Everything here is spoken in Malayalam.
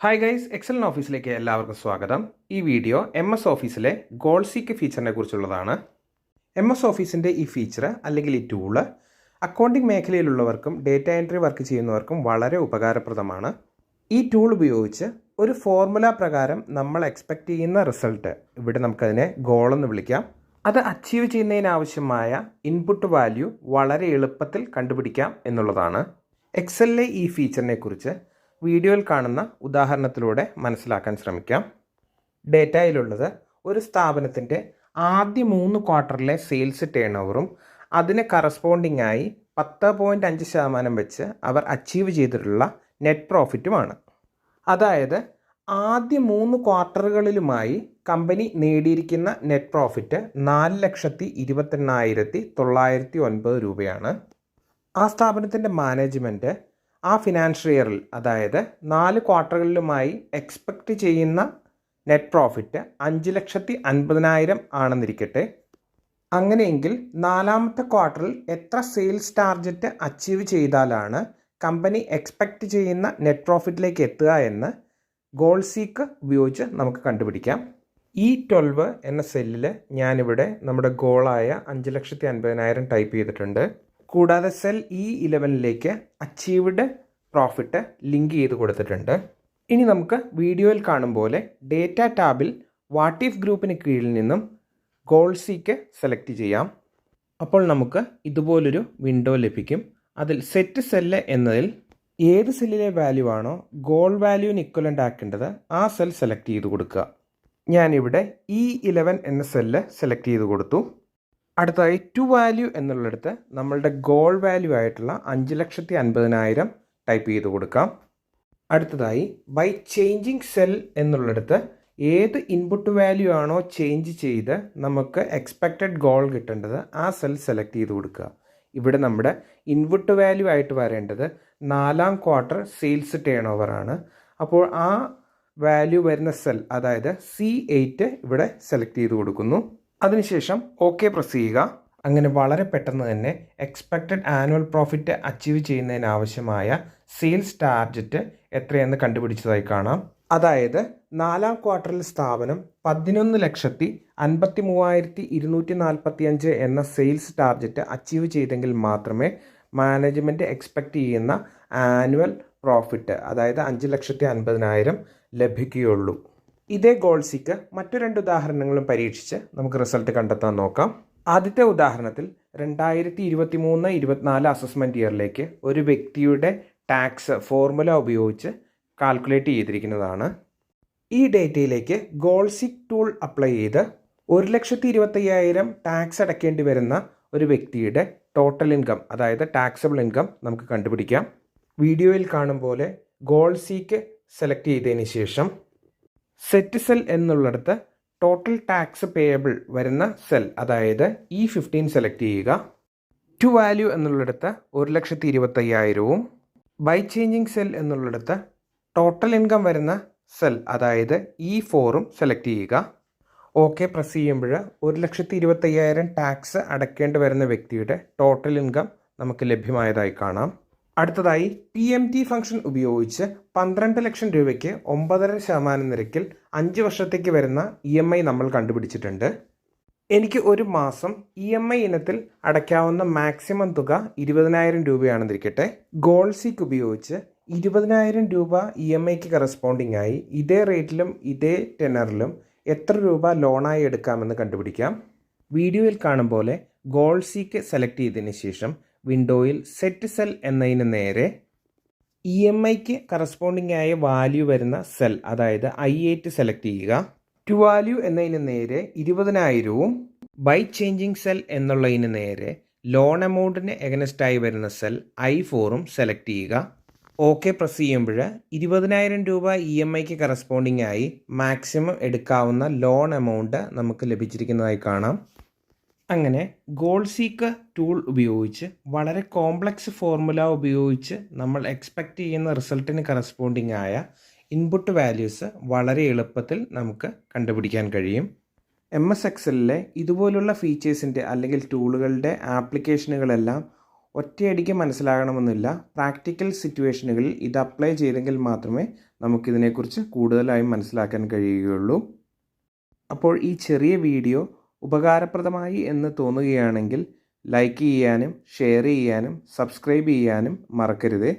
ഹായ് ഗൈസ് എക്സലൻ ഓഫീസിലേക്ക് എല്ലാവർക്കും സ്വാഗതം. ഈ വീഡിയോ എം എസ് ഓഫീസിലെ ഗോൾ സീക്ക് ഫീച്ചറിനെ കുറിച്ചുള്ളതാണ്. എം എസ് ഓഫീസിന്റെ ഈ ഫീച്ചർ അല്ലെങ്കിൽ ഈ ടൂൾ അക്കൗണ്ടിംഗ് മേഖലയിലുള്ളവർക്കും ഡേറ്റ എൻട്രി വർക്ക് ചെയ്യുന്നവർക്കും വളരെ ഉപകാരപ്രദമാണ്. ഈ ടൂൾ ഉപയോഗിച്ച് ഒരു ഫോർമുല പ്രകാരം നമ്മൾ എക്സ്പെക്റ്റ് ചെയ്യുന്ന റിസൾട്ട് ഇവിടെ നമുക്കതിനെ ഗോൾ എന്ന് വിളിക്കാം. അത് അച്ചീവ് ചെയ്യുന്നതിനാവശ്യമായ ഇൻപുട്ട് വാല്യൂ വളരെ എളുപ്പത്തിൽ കണ്ടുപിടിക്കാം എന്നുള്ളതാണ്. എക്സലിലെ ഈ ഫീച്ചറിനെ കുറിച്ച് വീഡിയോയിൽ കാണുന്ന ഉദാഹരണത്തിലൂടെ മനസ്സിലാക്കാൻ ശ്രമിക്കാം. ഡേറ്റയിലുള്ളത് ഒരു സ്ഥാപനത്തിന്റെ ആദ്യ മൂന്ന് ക്വാർട്ടറിലെ സെയിൽസ് ടേൺ ഓവറും അതിന് കറസ്പോണ്ടിങ് ആയി പത്ത് പോയിന്റ് അഞ്ച് ശതമാനം വെച്ച് അവർ അച്ചീവ് ചെയ്തിട്ടുള്ള നെറ്റ് പ്രോഫിറ്റുമാണ് അതായത് ആദ്യ മൂന്ന് ക്വാർട്ടറുകളിലുമായി കമ്പനി നേടിയിരിക്കുന്ന നെറ്റ് പ്രോഫിറ്റ് നാല് ലക്ഷത്തി ഇരുപത്തെണ്ണായിരത്തി തൊള്ളായിരത്തി ഒൻപത് രൂപയാണ്. ആ സ്ഥാപനത്തിന്റെ മാനേജ്മെന്റ് ആ ഫിനാൻഷ്യൽ ഇയറിൽ അതായത് നാല് ക്വാർട്ടറുകളിലുമായി എക്സ്പെക്റ്റ് ചെയ്യുന്ന നെറ്റ് പ്രോഫിറ്റ് അഞ്ച് ലക്ഷത്തി അൻപതിനായിരം ആണെന്നിരിക്കട്ടെ. അങ്ങനെയെങ്കിൽ നാലാമത്തെ ക്വാർട്ടറിൽ എത്ര സെയിൽസ് ടാർഗറ്റ് അച്ചീവ് ചെയ്താലാണ് കമ്പനി എക്സ്പെക്റ്റ് ചെയ്യുന്ന നെറ്റ് പ്രോഫിറ്റിലേക്ക് എത്തുക എന്ന് ഗോൾ സീക്ക് ഉപയോഗിച്ച് നമുക്ക് കണ്ടുപിടിക്കാം. ഇ ട്വൽവ് എന്ന സെല്ലിൽ ഞാനിവിടെ നമ്മുടെ ഗോളായ അഞ്ച് ലക്ഷത്തി അൻപതിനായിരം ടൈപ്പ് ചെയ്തിട്ടുണ്ട്. കൂടാതെ സെൽ ഇ ഇലവനിലേക്ക് അച്ചീവ്ഡ് പ്രോഫിറ്റ് ലിങ്ക് ചെയ്ത് കൊടുത്തിട്ടുണ്ട്. ഇനി നമുക്ക് വീഡിയോയിൽ കാണും പോലെ ഡേറ്റ ടാബിൽ വാട്ട് ഇഫ് ഗ്രൂപ്പിന് കീഴിൽ നിന്നും ഗോൾ സീക്ക് സെലക്ട് ചെയ്യാം. അപ്പോൾ നമുക്ക് ഇതുപോലൊരു വിൻഡോ ലഭിക്കും. അതിൽ സെറ്റ് സെല്ല് എന്നതിൽ ഏത് സെല്ലിലെ വാല്യൂ ആണോ ഗോൾ വാല്യൂവിന് ഇക്വലന്റ് ആക്കേണ്ടത് ആ സെൽ സെലക്ട് ചെയ്ത് കൊടുക്കുക. ഞാനിവിടെ ഇ ഇലവൻ എന്ന സെല്ല് സെലക്ട് ചെയ്ത് കൊടുത്തു. അടുത്തതായി ടു വാല്യൂ എന്നുള്ളിടത്ത് നമ്മളുടെ ഗോൾ വാല്യൂ ആയിട്ടുള്ള അഞ്ച് ലക്ഷത്തി അൻപതിനായിരം ടൈപ്പ് ചെയ്ത് കൊടുക്കാം. അടുത്തതായി ബൈ ചേഞ്ചിങ് സെൽ എന്നുള്ളിടത്ത് ഏത് ഇൻപുട്ട് വാല്യൂ ആണോ ചേഞ്ച് ചെയ്ത് നമുക്ക് എക്സ്പെക്റ്റഡ് ഗോൾ കിട്ടേണ്ടത് ആ സെൽ സെലക്ട് ചെയ്ത് കൊടുക്കുക. ഇവിടെ നമ്മുടെ ഇൻപുട്ട് വാല്യൂ ആയിട്ട് വരേണ്ടത് നാലാം ക്വാർട്ടർ സെയിൽസ് ടേൺ ഓവറാണ് അപ്പോൾ ആ വാല്യൂ വരുന്ന സെൽ അതായത് സി എയ്റ്റ് ഇവിടെ സെലക്ട് ചെയ്ത് കൊടുക്കുന്നു. അതിനുശേഷം ഓക്കെ പ്രസ് ചെയ്യുക. അങ്ങനെ വളരെ പെട്ടെന്ന് തന്നെ എക്സ്പെക്റ്റഡ് ആനുവൽ പ്രോഫിറ്റ് അച്ചീവ് ചെയ്യുന്നതിനാവശ്യമായ സെയിൽസ് ടാർജറ്റ് എത്രയെന്ന് കണ്ടുപിടിച്ചതായി കാണാം. അതായത് നാലാം ക്വാർട്ടറിൽ സ്ഥാപനം പതിനൊന്ന് ലക്ഷത്തി അൻപത്തി മൂവായിരത്തി ഇരുന്നൂറ്റി നാൽപ്പത്തി അഞ്ച് എന്ന സെയിൽസ് ടാർജറ്റ് അച്ചീവ് ചെയ്തെങ്കിൽ മാത്രമേ മാനേജ്മെന്റ് എക്സ്പെക്റ്റ് ചെയ്യുന്ന ആനുവൽ പ്രോഫിറ്റ് അതായത് അഞ്ച് ലക്ഷത്തി അൻപതിനായിരം ലഭിക്കുകയുള്ളൂ. ഇതേ ഗോൾസിക്ക് മറ്റു രണ്ട് ഉദാഹരണങ്ങളും പരീക്ഷിച്ച് നമുക്ക് റിസൾട്ട് കണ്ടെത്താൻ നോക്കാം. ആദ്യത്തെ ഉദാഹരണത്തിൽ രണ്ടായിരത്തി ഇരുപത്തി മൂന്ന് ഇരുപത്തിനാല് അസസ്മെന്റ് ഇയറിലേക്ക് ഒരു വ്യക്തിയുടെ ടാക്സ് ഫോർമുല ഉപയോഗിച്ച് കാൽക്കുലേറ്റ് ചെയ്തിരിക്കുന്നതാണ്. ഈ ഡേറ്റയിലേക്ക് ഗോൾസിക് ടൂൾ അപ്ലൈ ചെയ്ത് ഒരു ലക്ഷത്തി ഇരുപത്തയ്യായിരം ടാക്സ് അടയ്ക്കേണ്ടി വരുന്ന ഒരു വ്യക്തിയുടെ ടോട്ടൽ ഇൻകം അതായത് ടാക്സബിൾ ഇൻകം നമുക്ക് കണ്ടുപിടിക്കാം. വീഡിയോയിൽ കാണും പോലെ ഗോൾസിക്ക് സെലക്ട് ചെയ്തതിന് ശേഷം സെറ്റ് സെൽ എന്നുള്ളിടത്ത് ടോട്ടൽ ടാക്സ് പേയബിൾ വരുന്ന സെൽ അതായത് ഇ ഫിഫ്റ്റീൻ സെലക്ട് ചെയ്യുക. ടു വാല്യൂ എന്നുള്ളിടത്ത് ഒരു ലക്ഷത്തി ഇരുപത്തയ്യായിരവും. ബൈ ചേഞ്ചിങ് സെൽ എന്നുള്ളിടത്ത് ടോട്ടൽ ഇൻകം വരുന്ന സെൽ അതായത് ഇ ഫോറും സെലക്ട് ചെയ്യുക. ഓക്കെ പ്രസ് ചെയ്യുമ്പോൾ ഒരു ലക്ഷത്തി ഇരുപത്തയ്യായിരം ടാക്സ് അടയ്ക്കേണ്ടി വരുന്ന വ്യക്തിയുടെ ടോട്ടൽ ഇൻകം നമുക്ക് ലഭ്യമായതായി കാണാം. അടുത്തതായി പി എം ടി ഫംഗ്ഷൻ ഉപയോഗിച്ച് പന്ത്രണ്ട് ലക്ഷം രൂപയ്ക്ക് ഒമ്പതര ശതമാനം നിരക്കിൽ അഞ്ച് വർഷത്തേക്ക് വരുന്ന ഇ എം ഐ നമ്മൾ കണ്ടുപിടിച്ചിട്ടുണ്ട്. എനിക്ക് ഒരു മാസം ഇ എം ഐ ഇനത്തിൽ അടയ്ക്കാവുന്ന മാക്സിമം തുക ഇരുപതിനായിരം രൂപയാണെന്നിരിക്കട്ടെ ഗോൾ സീക്ക് ഉപയോഗിച്ച് ഇരുപതിനായിരം രൂപ ഇ എം ഐക്ക് കറസ്പോണ്ടിങ് ആയി. ഇതേ റേറ്റിലും ഇതേ ടെനറിലും എത്ര രൂപ ലോണായി എടുക്കാമെന്ന് കണ്ടുപിടിക്കാം. വീഡിയോയിൽ കാണും പോലെ ഗോൾ സീക്ക് സെലക്ട് ചെയ്തതിന് ശേഷം വിൻഡോയിൽ സെറ്റ് സെൽ എന്നതിന് നേരെ ഇ എം ഐക്ക് കറസ്പോണ്ടിങ് ആയ വാല്യൂ വരുന്ന സെൽ അതായത് ഐ എയ്റ്റ് സെലക്ട് ചെയ്യുക. ടു വാല്യൂ എന്നതിന് നേരെ ഇരുപതിനായിരവും ബൈ ചേഞ്ചിങ് സെൽ എന്നുള്ളതിന് നേരെ ലോൺ എമൗണ്ടിന് എഗനസ്റ്റായി വരുന്ന സെൽ ഐ ഫോറും സെലക്ട് ചെയ്യുക. ഓക്കെ പ്രസ് ചെയ്യുമ്പോൾ ഇരുപതിനായിരം രൂപ ഇ എം ഐക്ക് കറസ്പോണ്ടിങ് ആയി മാക്സിമം എടുക്കാവുന്ന ലോൺ എമൗണ്ട് നമുക്ക് ലഭിച്ചിരിക്കുന്നതായി കാണാം. അങ്ങനെ ഗോൾ സീക്ക് ടൂൾ ഉപയോഗിച്ച് വളരെ കോംപ്ലക്സ് ഫോർമുല ഉപയോഗിച്ച് നമ്മൾ എക്സ്പെക്റ്റ് ചെയ്യുന്ന റിസൾട്ടിന് കറസ്പോണ്ടിങ് ആയ ഇൻപുട്ട് വാല്യൂസ് വളരെ എളുപ്പത്തിൽ നമുക്ക് കണ്ടുപിടിക്കാൻ കഴിയും. എം എസ് എക്സലിലെ ഇതുപോലുള്ള ഫീച്ചേഴ്സിന്റെ അല്ലെങ്കിൽ ടൂളുകളുടെ ആപ്ലിക്കേഷനുകളെല്ലാം ഒറ്റയടിക്ക് മനസ്സിലാകണമെന്നില്ല. പ്രാക്ടിക്കൽ സിറ്റുവേഷനുകളിൽ ഇത് അപ്ലൈ ചെയ്തെങ്കിൽ മാത്രമേ നമുക്കിതിനെക്കുറിച്ച് കൂടുതലായും മനസ്സിലാക്കാൻ കഴിയുകയുള്ളൂ. അപ്പോൾ ഈ ചെറിയ വീഡിയോ ഉപകാരപ്രദമായി എന്ന് തോന്നുകയാണെങ്കിൽ ലൈക്ക് ചെയ്യാനും ഷെയർ ചെയ്യാനും സബ്സ്ക്രൈബ് ചെയ്യാനും മറക്കരുത്.